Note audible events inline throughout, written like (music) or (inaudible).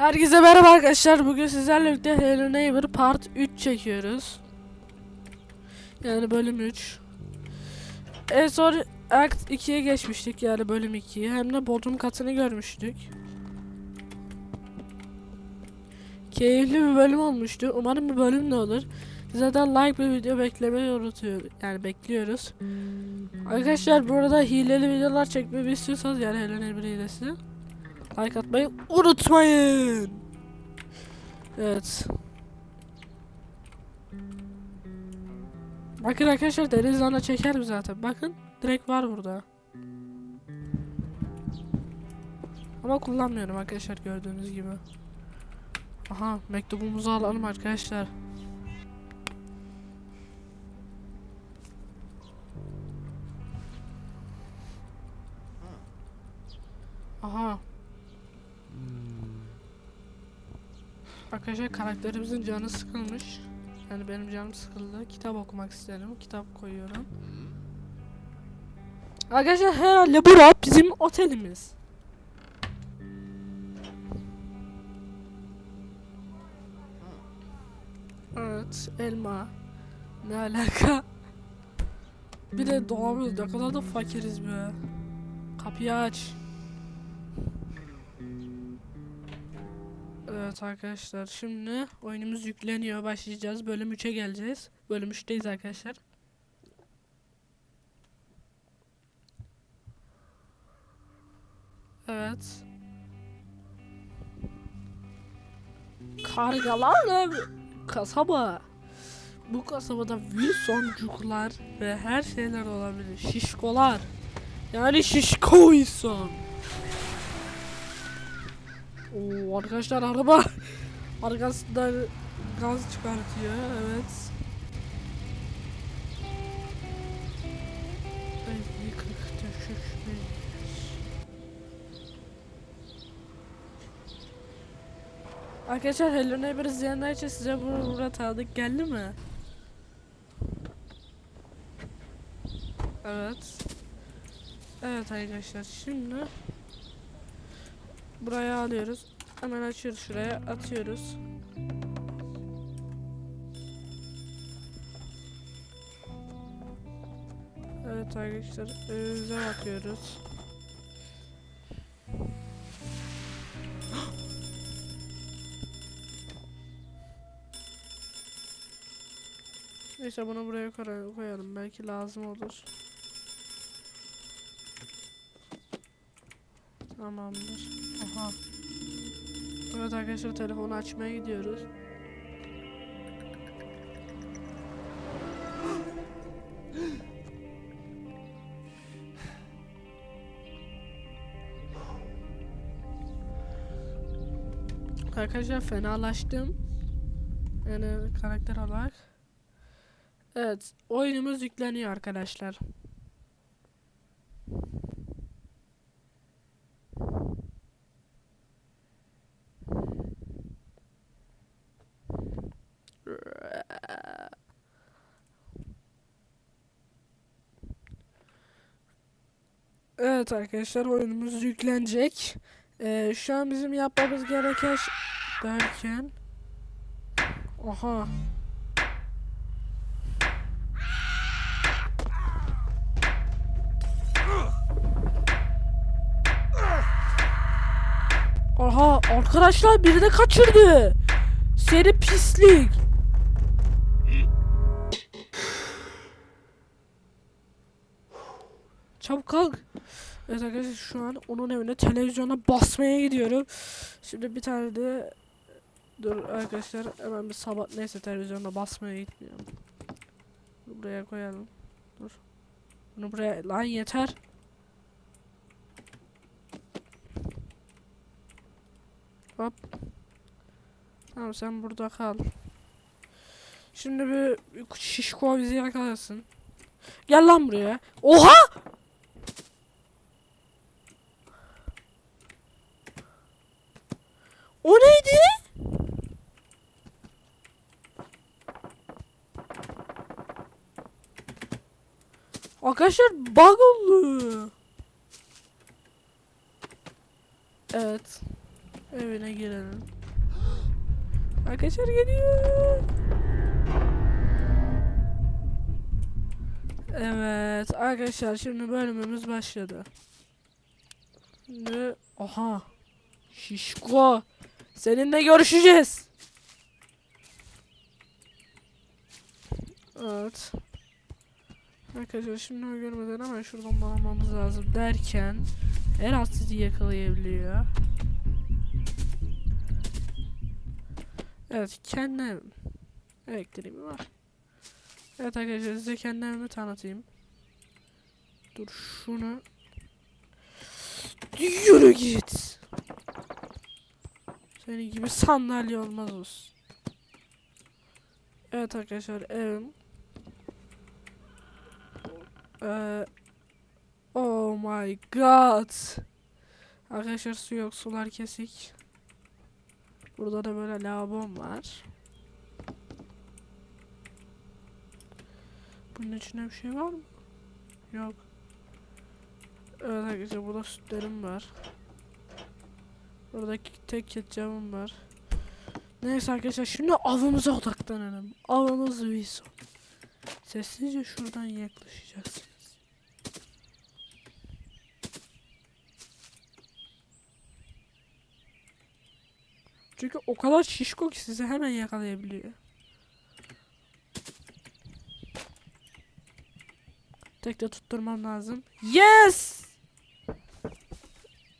Herkese merhaba arkadaşlar. Bugün sizlerle birlikte Hello Neighbor Part 3 çekiyoruz. Yani bölüm 3. En son Act 2'ye geçmiştik yani bölüm 2'ye. Hem de Bodrum katını görmüştük. Keyifli bir bölüm olmuştu. Umarım bir bölüm de olur. Zaten like bir video beklemeyi unutuyor. Yani bekliyoruz. Arkadaşlar bu arada hileli videolar çekmemi istiyorsanız yani Hello Neighbor hilesi. Like atmayı unutmayın. Evet. Bakın arkadaşlar denizlerine çekerim zaten. Bakın direkt var burada. Ama kullanmıyorum arkadaşlar gördüğünüz gibi. Aha mektubumuzu alalım arkadaşlar. Aha Arkadaşlar karakterimizin canı sıkılmış. Yani benim canım sıkıldı. Kitap okumak isterim. Kitap koyuyorum. Arkadaşlar herhalde bura bizim otelimiz. Evet, elma. Ne alaka? Bir de doğamız ne kadar da fakiriz be. Kapıyı aç. Evet arkadaşlar şimdi oyunumuz yükleniyor. Başlayacağız. Bölüm 3'e geleceğiz. Bölüm 3'teyiz arkadaşlar. Evet. Kargalarla kasaba. Bu kasabada Wilsoncuklar ve her şeyler olabilir. Şişkolar. Yani şişko insan Oo arkadaşlar araba (laughs) arkasından gaz çıkartıyor evet. Arkadaşlar Hello Neighbor izleyenler için size bunu Murat aldık geldi mi? Evet. Evet arkadaşlar şimdi Buraya alıyoruz. Hemen açıyoruz şuraya atıyoruz. Evet arkadaşlar önümüze bakıyoruz. Neyse bunu buraya koy- koyalım belki lazım olur. Tamamdır. Aha. Evet arkadaşlar telefonu açmaya gidiyoruz. Arkadaşlar fenalaştım. Yani karakter olarak. Evet, oyunumuz yükleniyor arkadaşlar. Evet arkadaşlar oyunumuz yüklenecek. Ee, şu an bizim yapmamız gereken derken Aha. Aha arkadaşlar biri de kaçırdı. Seni pislik. Çabuk kalk. Evet arkadaşlar şu an onun evine televizyona basmaya gidiyorum. Şimdi bir tane de dur arkadaşlar hemen bir sabah neyse televizyona basmaya gitmiyorum. Buraya koyalım. Dur. Bunu buraya lan yeter. Hop. Tamam sen burada kal. Şimdi bir, bir şişko bizi yakalasın. Gel lan buraya. Oha! O neydi? Arkadaşlar bug oldu. Evet. Evine girelim. Arkadaşlar geliyor. Evet arkadaşlar şimdi bölümümüz başladı. Şimdi aha Şişko seninle görüşeceğiz. Evet. Arkadaşlar şimdi o görmeden hemen şuradan bağlamamız lazım derken her an sizi yakalayabiliyor. Evet kendi evim. Var. Evet arkadaşlar size kendi evimi tanıtayım. Dur şunu. Yürü git. Senin gibi sandalye olmaz olsun. Evet arkadaşlar evim. Ee, oh my god. Arkadaşlar su yok sular kesik. Burada da böyle lavabom var. Bunun içinde bir şey var mı? Yok. Evet arkadaşlar burada sütlerim var. Buradaki tek ketçabım var. Neyse arkadaşlar şimdi avımıza odaklanalım. Avımız Wilson. Sessizce şuradan yaklaşacaksınız. Çünkü o kadar şişko ki sizi hemen yakalayabiliyor. Tek de tutturmam lazım. Yes!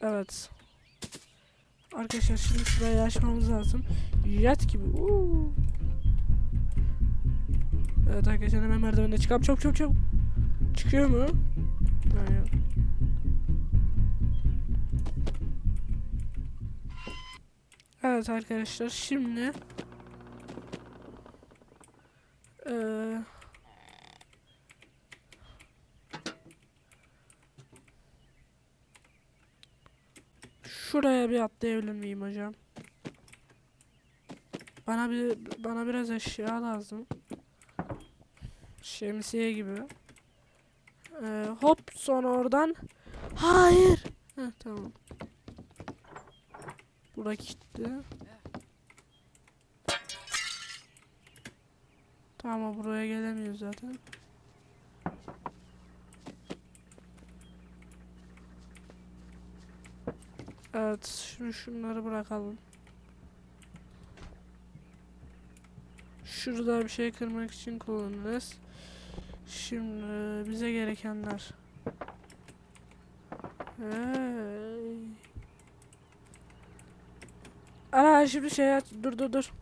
Evet. Arkadaşlar şimdi şurayı açmamız lazım. Jet gibi. Uuu. Evet arkadaşlar hemen merdivende çıkalım. Çabuk çabuk çabuk. Çıkıyor mu? Hayır. Evet arkadaşlar şimdi eee Şuraya bir atlayabilir miyim hocam? Bana bir bana biraz eşya lazım. Şemsiye gibi. Ee, hop sonra oradan. Hayır. Heh, tamam. Bura gitti. Tamam buraya gelemiyor zaten. Evet, şimdi şunları bırakalım. Şurada bir şey kırmak için kullanırız. Şimdi bize gerekenler. Hey. Ana şimdi şey aç. Dur dur dur.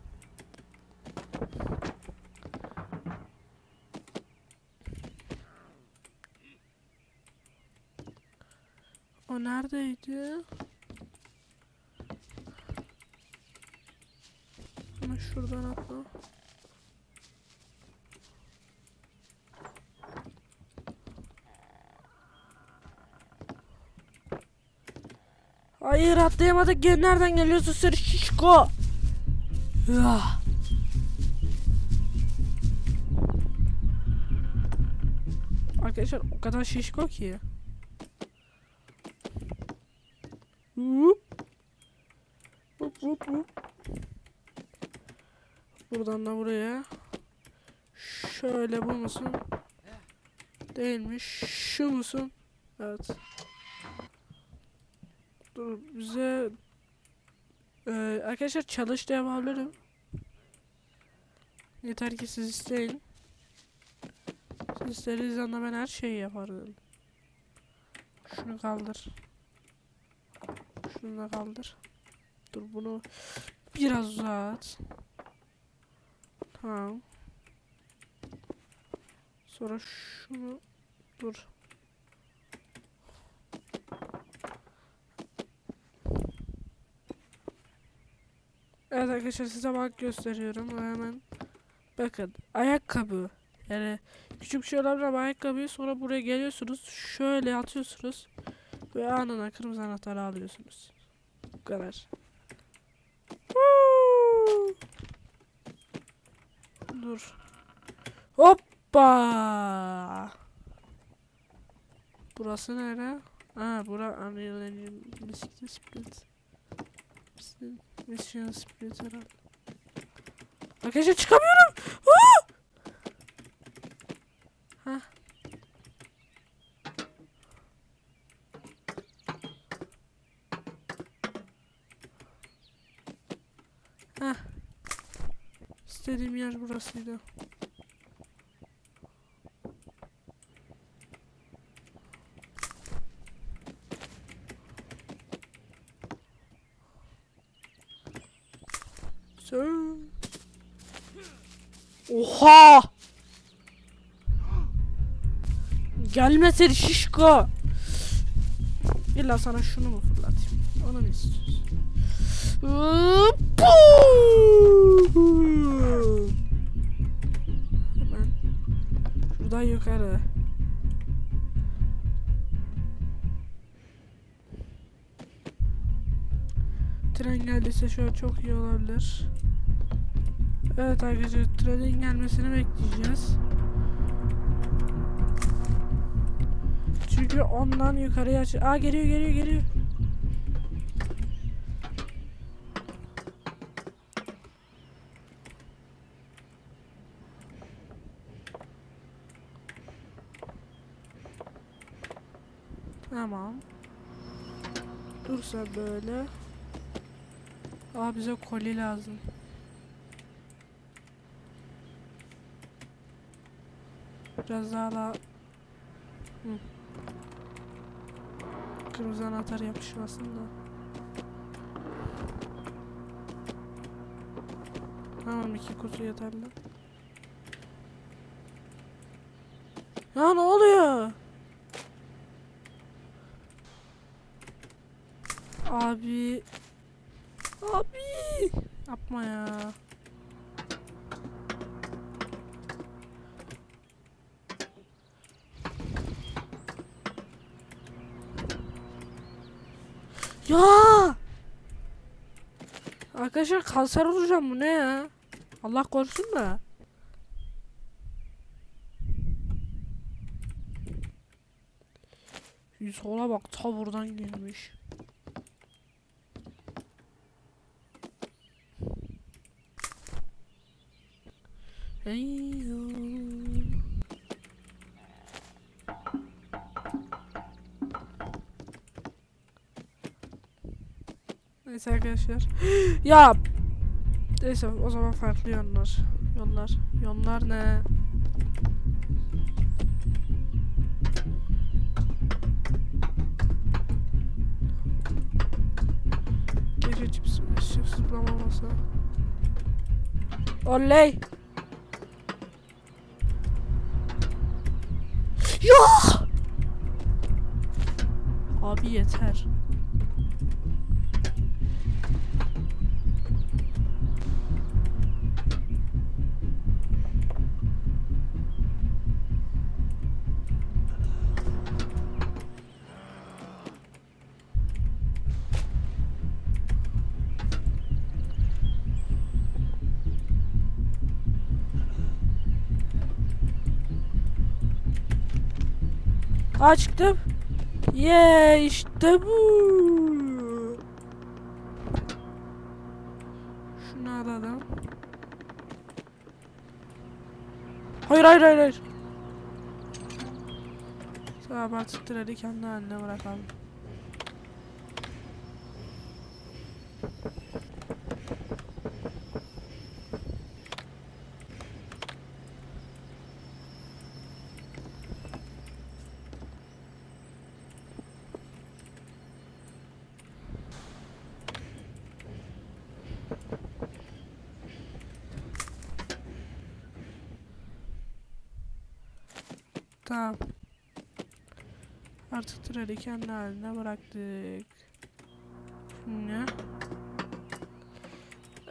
O neredeydi? Ama şuradan atla. Hayır atlayamadık. Gel nereden geliyorsun sen şişko? Ah. Arkadaşlar o kadar şişko ki. Hop. Hop hop hop. Buradan da buraya. Şöyle bu musun? Değilmiş. Şu musun? Evet. Bize ee, arkadaşlar çalış diye yapabilirim. Yeter ki siz isteyin. Siz istediğiniz anda ben her şeyi yaparım. Şunu kaldır. Şunu da kaldır. Dur bunu biraz uzat. Tamam. Sonra şunu dur. Evet arkadaşlar size bak gösteriyorum hemen. Bakın ayakkabı. Yani küçük bir şey olabilir ama ayakkabıyı sonra buraya geliyorsunuz. Şöyle atıyorsunuz. Ve anına kırmızı anahtarı alıyorsunuz. Bu kadar. Dur. Hoppa. Burası nere? Ha bura Unreal Engine bisiklet sprint. Mission Splitter. Arkadaşlar çıkamıyorum. Aa! Hah. Heh. İstediğim yer burasıydı. Oha! Gelme şişko. İlla sana şunu mu fırlatayım? Onu mu istiyorsun? Hemen şuradan yukarı. Tren geldiyse şöyle çok iyi olabilir. Evet arkadaşlar trenin gelmesini bekleyeceğiz. Çünkü ondan yukarıya aç... Aa geliyor geliyor geliyor. Tamam. Dursa böyle. Aa bize koli lazım. Biraz daha la... Hı. Kırmızı anahtar yapışmasın da. Tamam iki kutu yeterli. Ya ne oluyor? Abi. Abi. Yapma ya. Ya! Arkadaşlar kanser olacağım bu ne ya? Allah korusun da. Sola bak ta buradan gelmiş. Hey Neyse arkadaşlar. (gasps) ya Neyse o zaman farklı yollar. Yollar. Yollar ne? Gece cips, cips zıplamaması. Oley! Yok! Abi yeter. Aa çıktım. Yeah işte bu. Şunu alalım. Hayır hayır hayır hayır. Tamam artık treni kendi haline bırakalım. Tamam. Artık treni kendi haline bıraktık. Şimdi.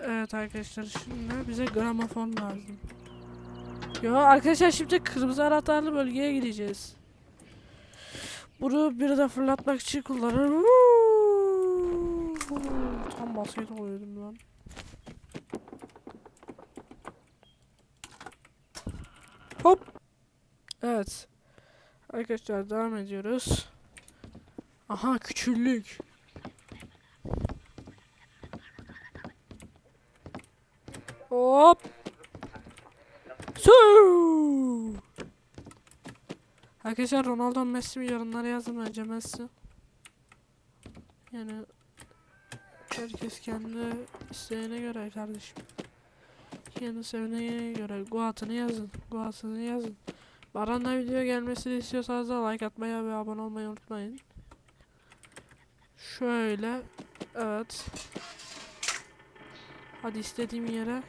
Evet arkadaşlar şimdi bize gramofon lazım. Yo arkadaşlar şimdi kırmızı anahtarlı bölgeye gideceğiz. Bunu bir de fırlatmak için kullanırım. Tam basket oluyordum lan. Hop. Evet. Arkadaşlar devam ediyoruz. Aha küçüllük. Hop. Su. Arkadaşlar Ronaldo Messi mi yorumlara yazın bence Messi. Yani herkes kendi isteğine göre kardeşim. Kendi sevdiğine göre Guat'ını yazın. Guat'ını yazın. Baran'da video gelmesini istiyorsanız da like atmayı ve abone olmayı unutmayın. Şöyle. Evet. Hadi istediğim yere.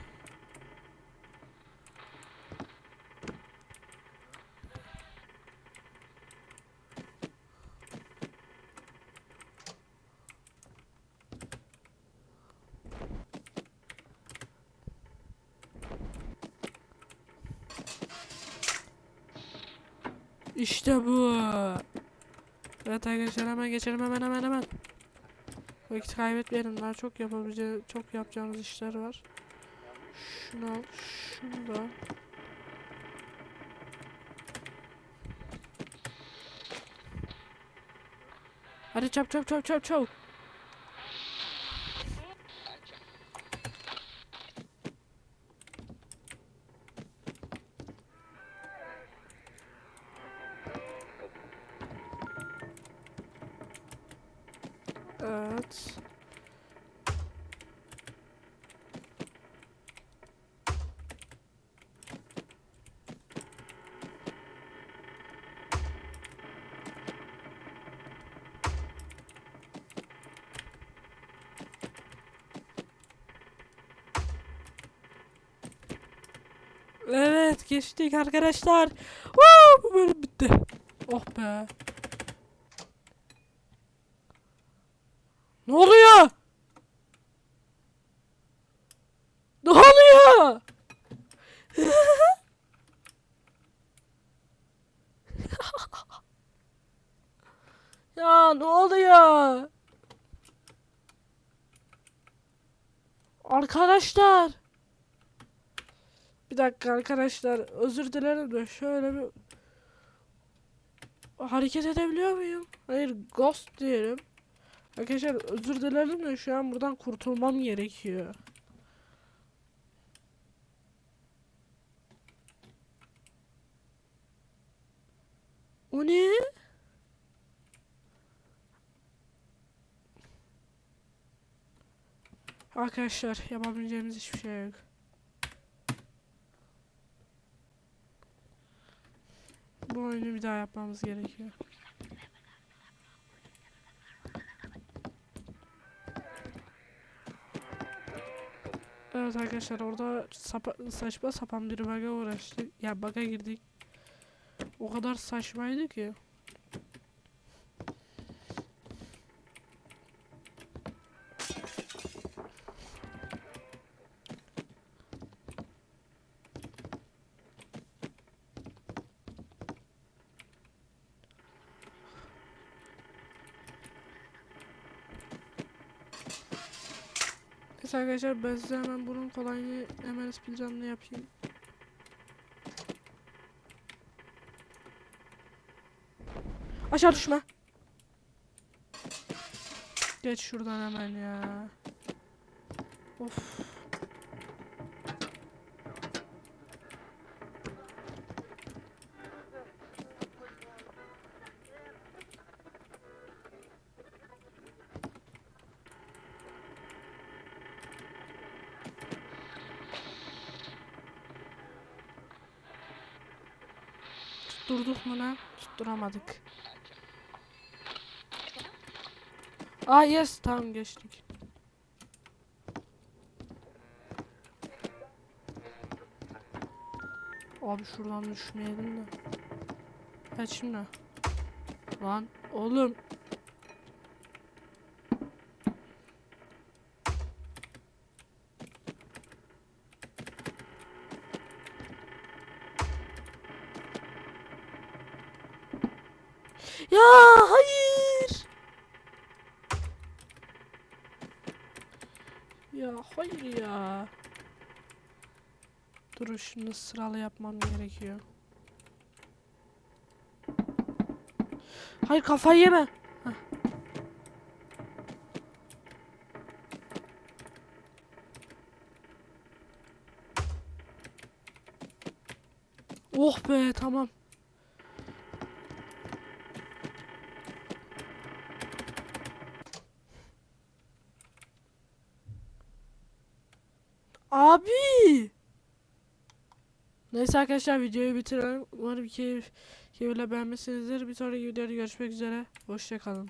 İşte bu. Evet arkadaşlar hemen geçelim hemen hemen hemen. Vakit kaybetmeyelim daha çok yapabileceğimiz çok yapacağımız işler var. Şunu al, şunu da. Hadi çap çap çap çap çap. Evet. Evet geçtik arkadaşlar. Woo, bu bölüm bitti. Oh be. Ne oluyor? Ne oluyor? (laughs) ya ne oluyor? Arkadaşlar. Bir dakika arkadaşlar özür dilerim de şöyle bir hareket edebiliyor muyum? Hayır ghost diyelim. Arkadaşlar özür dilerim de şu an buradan kurtulmam gerekiyor. O ne? Arkadaşlar yapabileceğimiz hiçbir şey yok. Bu oyunu bir daha yapmamız gerekiyor. Evet arkadaşlar orada sapa- saçma sapan bir bug'a uğraştık. Ya bug'a girdik. O kadar saçmaydı ki. Neyse arkadaşlar ben size hemen bunun kolayını hemen planını yapayım. Aşağı düşme. Geç şuradan hemen ya. Of. Lan? Tutturamadık. Aa yes tamam geçtik. Abi şuradan düşmeyelim de. Evet şimdi. Lan oğlum. Hayır ya. Dur şunu sıralı yapmam gerekiyor. Hayır kafayı yeme. Heh. Oh be tamam. Neyse arkadaşlar videoyu bitirelim. Umarım keyif, keyifle beğenmişsinizdir. Bir sonraki videoda görüşmek üzere. Hoşçakalın.